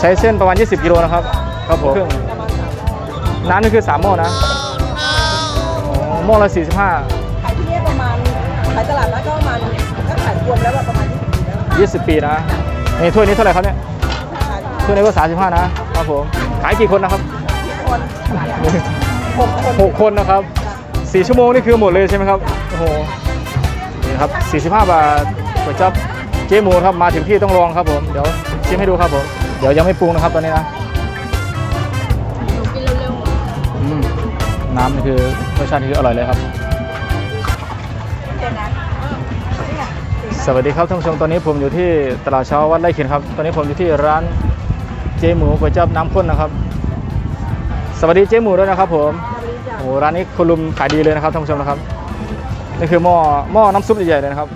ใช้เส้นประมาณ 20 กิโลนะครับ ครับผมน้ำนี่คือ 3 หม้อนะอ๋อหม้อละ 45 ขายที่นี่ประมาณ ขายตลาดนัดก็ประมาณก็ขายรวมแล้วแบบประมาณ 20 ปีแล้ว20ปีนะนี่ถ้วยนี้เท่าไหร่ครับเนี่ยขายถ้วยนี้ก็ 35 นะครับผม ขายกี่คนนะครับคนหกคนหกคนนะครับ4ชั่วโมงนี่คือหมดเลยใช่ไหมครับ โอ้โห นี่ครับ 45 บาทก๋วยจั๊บเจ๊หมูครับ มาถึงที่ต้องลองครับผม เดี๋ยวชิมให้ดูครับผม เดี๋ยวยังไม่ปรุงนะครับตอนนี้นะอืมน้ำนี่คือรสชาตินี่คืออร่อยเลยครับ สวัสดีครับท่านผู้ชมตอนนี้ผมอยู่ที่ตลาดเช้าวัดไร่ขินครับ ตอนนี้ผมอยู่ที่ร้านเจ๊หมูก๋วยจั๊บน้ำข้นนะครับ สวัสดีเจ๊หมูด้วยนะครับ ผมโอ้โหร้านนี้คุณลุมขายดีเลยนะครับท่านผู้ชมนะครับนี่คือหม้อหม้อน้ำซุปใหญ่ๆเลยนะครับ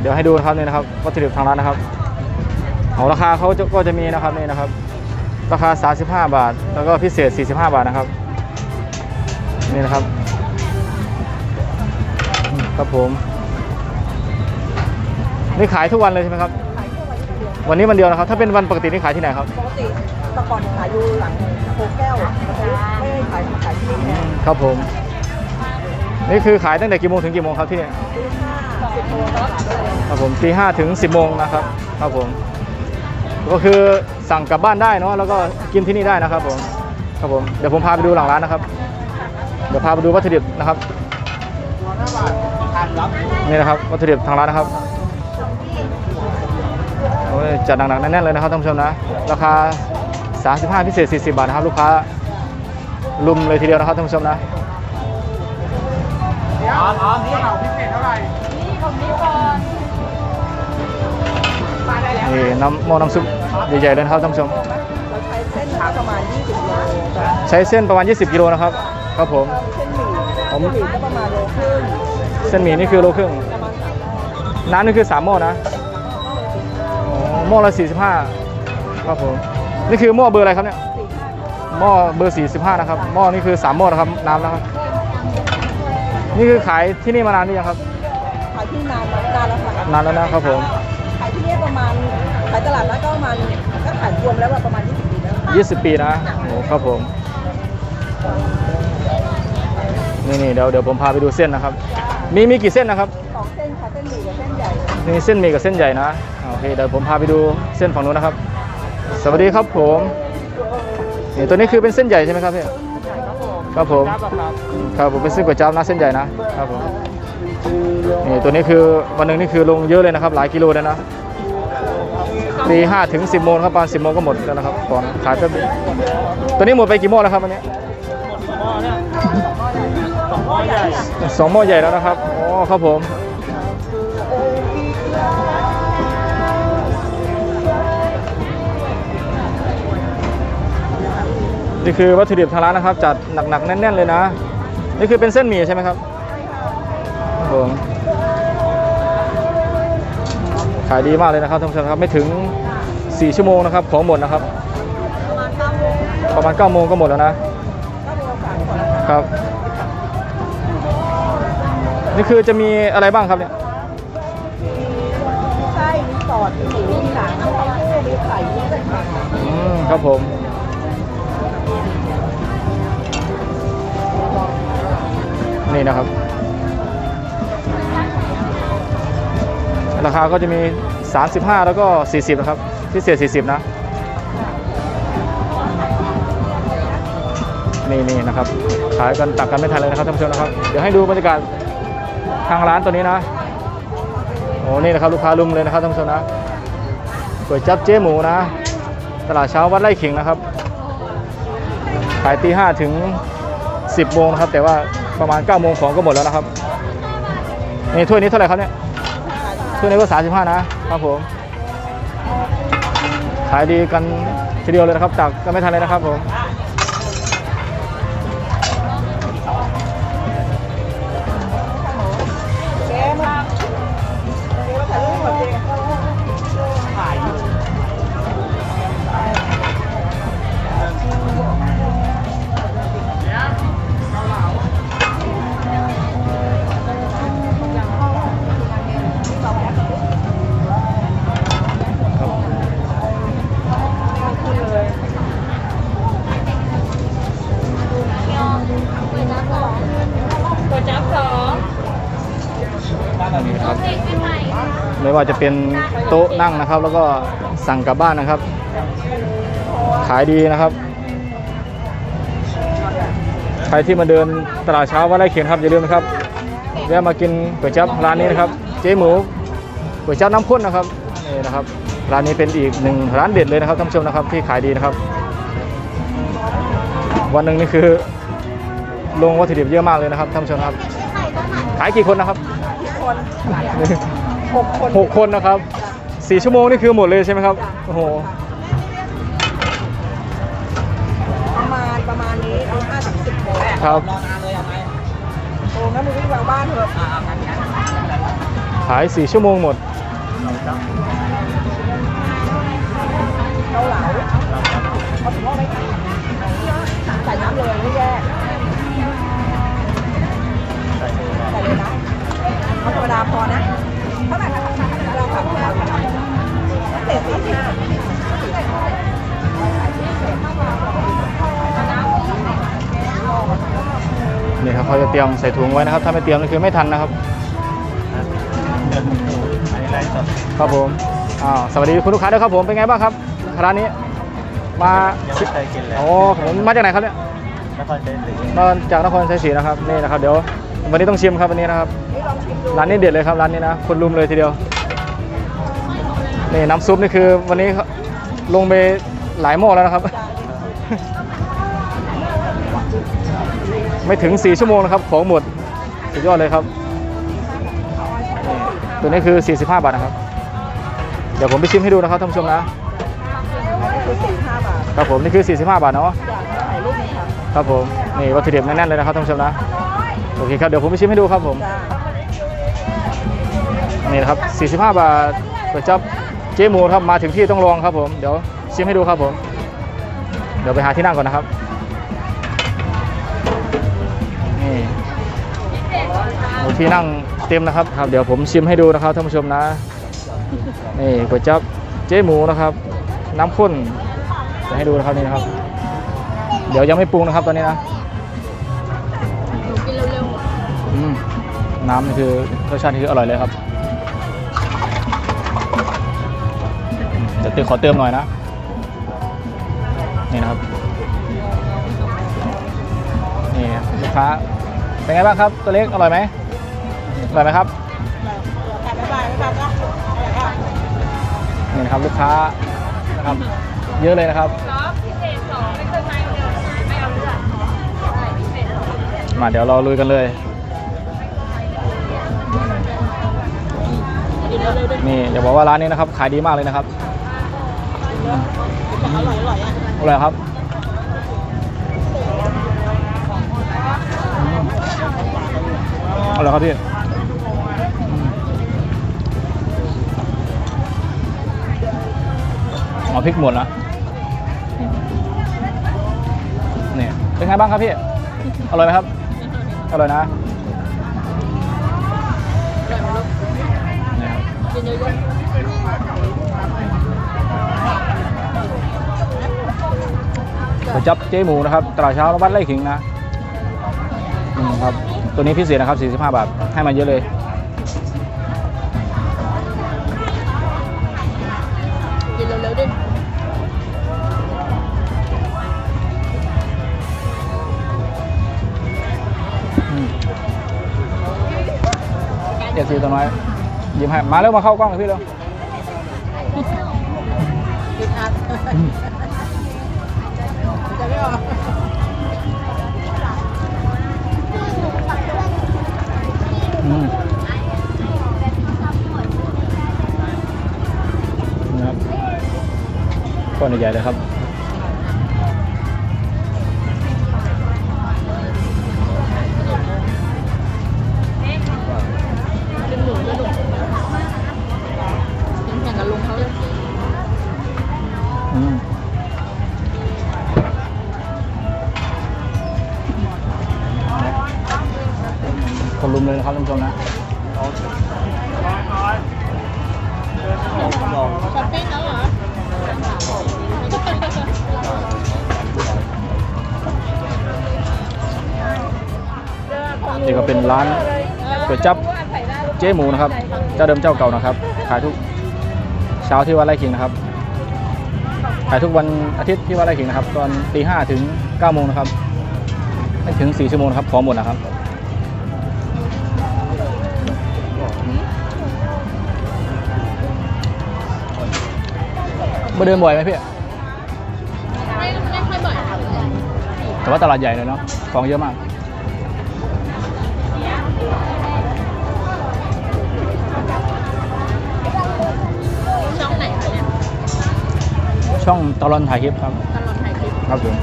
เดี๋ยวให้ดูนะครับนี่นะครับวัตถุดิบทางร้านนะครับ เอาราคาเขาจะก็จะมีนะครับนี่นะครับ ราคา 35 บาท แล้วก็พิเศษ 45 บาทนะครับ นี่นะครับอืมครับผม นี่ขายทุกวันเลยใช่ไหมครับขายแค่วันนี้วันเดียววันนี้วันเดียวนะครับ ถ้าเป็นวันปกตินี่ขายที่ไหนครับ ปกติแต่ก่อนขายอยู่หลังโพแก้วไม่ได้ขายขายที่นี่แทนครับผม นี่คือขายตั้งแต่กี่โมงถึงกี่โมงครับที่นี่ตีห้าสิบโมงตลาดเลยครับผมตีห้าถึง10โมงนะครับ ครับผม ก็คือสั่งกลับบ้านได้เนาะแล้วก็กินที่นี่ได้นะครับผมครับผมเดี๋ยวผมพาไปดูหลังร้านนะครับ เดี๋ยวพาไปดูวัตถุดิบนะครับนี่นะครับวัตถุดิบทางร้านนะครับโอ้ยจัดหนักๆแน่นๆเลยนะครับท่านผู้ชมนะ ราคา 35 พิเศษ 40 บาทนะครับ ลูกค้าลุมเลยทีเดียวนะครับท่านผู้ชมนะนี่น้ำหม้อน้ำซุป ใหญ่ๆเลยนะครับท่านผู้ชม เราใช้เส้นประมาณ 20โลใช้เส้นประมาณ 20 กิโลนะครับ ครับผม เส้นหมี่เส้นหมี่ก็ประมาณโลครึ่งเส้นหมี่นี่คือโลครึ่ง ประมาณสามน้ำนี่คือ3หม้อนะอ๋อหม้อละ 45 ครับผม นี่คือหม้อเบอร์อะไรครับเนี่ยสี่ห้าหม้อเบอร์ 45 นะครับ หม้อนี่คือ 3 หม้อนะครับน้ำนะครับ นี่คือขายที่นี่มานานหรือยังครับ ขายที่นานมานานแล้วค่ะนานแล้วนะครับผม ประมาณก็ขายรวมแล้วแบบประมาณ 20 ปีแล้ว20 ปีนะโอ้ครับผม นี่นี่เดี๋ยวเดี๋ยวผมพาไปดูเส้นนะครับ มีมีกี่เส้นนะครับสองเส้นค่ะเส้นหมี่กับเส้นใหญ่มีเส้นหมี่กับเส้นใหญ่นะอ่าโอเคเดี๋ยวผมพาไปดูเส้นฝั่งนู้นนะครับ สวัสดีครับผมนี่ตัวนี้คือเป็นเส้นใหญ่ใช่ไหมครับพี่ครับผมครับผมเป็นเส้นก๋วยจั๊บนะเส้นใหญ่นะครับผมนี่ตัวนี้คือวันหนึ่งนี่คือลงเยอะเลยนะครับ หลายกิโลเลยนะ ตีห้าถึงสิบโมงครับประมาณสิบโมงก็หมดแล้วนะครับก่อนขายแป๊บเดียวตัวนี้หมดไปกี่หม้อแล้วครับวันนี้สองหม้อใหญ่แล้วนะครับอ๋อครับผมนี่คือวัตถุดิบทางร้านนะครับ จัดหนักๆแน่นๆเลยนะ นี่คือเป็นเส้นหมี่ใช่ไหมครับครับผม ขายดีมากเลยนะครับท่านผู้ชมครับไม่ถึง 4 ชั่วโมงนะครับของหมดนะครับ ประมาณ9โมงประมาณ9โมงก็หมดแล้วนะ9โมงกว่าก่อนครับ นี่คือจะมีอะไรบ้างครับเนี่ยมีไส้มีสอดมีหมูมีหนังมีเต้าหู้มีไข่มีเส้นผักอืมครับผม นี่นะครับ ราคาก็จะมี 35 แล้วก็ 40 นะครับ พิเศษ 40 นะ นี่นี่นะครับ ขายกันตักกันไม่ทันเลยนะครับท่านผู้ชมนะครับ เดี๋ยวให้ดูบรรยากาศทางร้านตัวนี้นะ โอ้นี่นะครับลูกค้ารุมเลยนะครับท่านผู้ชมนะก๋วยจับเจ๊หมูนะ ตลาดเช้าวัดไร่ขิงนะครับ ขายตีห้าถึง 10โมงนะครับ แต่ว่าประมาณ9โมงของก็หมดแล้วนะครับนี่ถ้วยนี้เท่าไหร่ครับเนี่ย ช่วงนี้ก็ 35 นะครับผม ขายดีกันทีเดียวเลยนะครับจากก็ไม่ทันเลยนะครับผม ไม่ว่าจะเป็นโต๊ะนั่งนะครับ แล้วก็สั่งกลับบ้านนะครับ ขายดีนะครับ ใครที่มาเดินตลาดเช้าวัดไร่เขียนครับอย่าลืมนะครับแวะมากินก๋วยจั๊บร้านนี้นะครับ เจ๊หมูก๋วยจั๊บน้ำข้นนะครับนี่นะครับร้านนี้เป็นอีกหนึ่งร้านเด็ดเลยนะครับท่านผู้ชมนะครับที่ขายดีนะครับ วันหนึ่งนี่คือลงวัตถุดิบเยอะมากเลยนะครับท่านผู้ชมครับ ขายกี่คนนะครับคน หกคนหกคนนะครับสี่ชั่วโมงนี่คือหมดเลยใช่ไหมครับโอ้โหประมาณประมาณนี้ห้าถึงสิบโมงครับโอ้งั้นมึงวิ่งวางบ้านเถอะขายสี่ชั่วโมงหมดเกาเหลาเอาถึงว่าไม่ใเขาจะเตรียมใส่ถุงไว้นะครับ ถ้าไม่เตรียมนี่คือไม่ทันนะครับครับผมอ้าวสวัสดีคุณลูกค้าด้วยครับผมเป็นไงบ้างครับร้านนี้มายังไม่เคยกินเลยโอ้ผมมาจากไหนครับเนี่ยนครชัยศรีมาจากนครชัยศรีนะครับนี่นะครับเดี๋ยววันนี้ต้องชิมครับวันนี้นะครับนี่ลองชิมดูร้านนี้เด็ดเลยครับร้านนี้นะคนรุมเลยทีเดียวนี่น้ำซุปนี่คือวันนี้ลงไปหลายหม้อแล้วนะครับ ไม่ถึง 4 ชั่วโมงนะครับ ของหมด สุดยอดเลยครับนี่ตัวนี้คือ 45 บาทนะครับ เดี๋ยวผมไปชิมให้ดูนะครับท่านผู้ชมนะครับผมนี่คือ 45 บาทเนาะอยากถ่ายรูปไหมคะครับผมนี่วัตถุดิบแน่นๆเลยนะครับท่านผู้ชมนะโอเคครับเดี๋ยวผมไปชิมให้ดูครับผมนี่นะครับ 45 บาทก๋วยจับเจ๊หมูครับมาถึงที่ต้องลองครับผมเดี๋ยวชิมให้ดูครับผม เดี๋ยวไปหาที่นั่งก่อนนะครับ โอ้ที่นั่งเต็มนะครับครับ เดี๋ยวผมชิมให้ดูนะครับท่านผู้ชมนะนี่ก๋วยจั๊บเจ๊หมูนะครับ น้ำข้นจะให้ดูนะครับนี่นะครับ เดี๋ยวยังไม่ปรุงนะครับตอนนี้นะอืมน้ำนี่คือรสชาตินี่คืออร่อยเลยครับจะเติมขอเติมหน่อยนะ นี่นะครับนี่ลูกค้าเป็นไงบ้างครับตัวเล็กอร่อยไหม อร่อยไหมครับบ๊ายบายบ๊ายบายจ้านี่นะครับลูกค้านะครับ เยอะเลยนะครับมาเดี๋ยวเราลุยกันเลย นี่จะบอกว่าร้านนี้นะครับขายดีมากเลยนะครับอร่อยอร่อยอะอร่อยครับอร่อยครับพี่ เอาพริกหมดนะนี่เป็นไงบ้างครับพี่ อร่อยไหมครับ อร่อยนะนี่ครับก๋วยจับเจ๊หมูนะครับ ตลาดเช้าวัดไร่ขิงนะอืมครับ ตัวนี้พิเศษนะครับ 45 บาท ให้มาเยอะเลย เดี๋ยวซีตัวน้อยยิ้มให้มาเร็วมาเข้ากล้องเลยพี่เร็วกินอัดจะไม่ออกอืมนะครับก้อนใหญ่ๆเลยครับ ก็เป็นร้านก๋วยจั๊บเจ๊หมูนะครับ เจ้าเดิมเจ้าเก่านะครับ ขายทุกเช้าที่วัดไร่ขิงนะครับ ขายทุกวันอาทิตย์ที่วัดไร่ขิงนะครับ ตอนตีห้าถึงเก้าโมงนะครับไม่ถึงสี่ชั่วโมงนะครับของหมดนะครับมาเดินบ่อยไหมพี่ ไม่ไม่ค่อยบ่อยค่ะแต่ว่าตลาดใหญ่เลยเนาะ ของเยอะมาก ช่องตลอนถ่ายคลิปครับ ตลอดถ่ายคลิปครับผม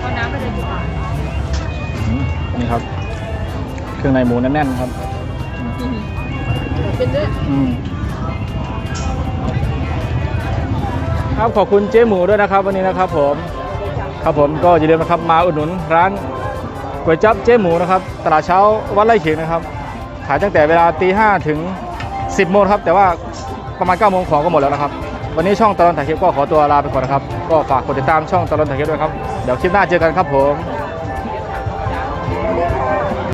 เอาน้ำไปเลยดีกว่าอืมนี่ครับ เครื่องในหมูแน่นๆครับเป็นด้วยอืมครับขอบคุณเจ๊หมูด้วยนะครับ วันนี้นะครับผม ครับผมก็อย่าลืมนะครับมาอุดหนุนร้านก๋วยจั๊บเจ๊หมูนะครับตลาดเช้าวัดไร่ขิงนะครับ ขายตั้งแต่เวลาตีห้าถึง 10โมงครับ แต่ว่าประมาณ9โมงของก็หมดแล้วนะครับ วันนี้ช่องตลอดถ่ายคลิปก็ขอตัวลาไปก่อนนะครับ ก็ฝากกดติดตามช่องตลอดถ่ายคลิปด้วยครับ เดี๋ยวคลิปหน้าเจอกันครับผม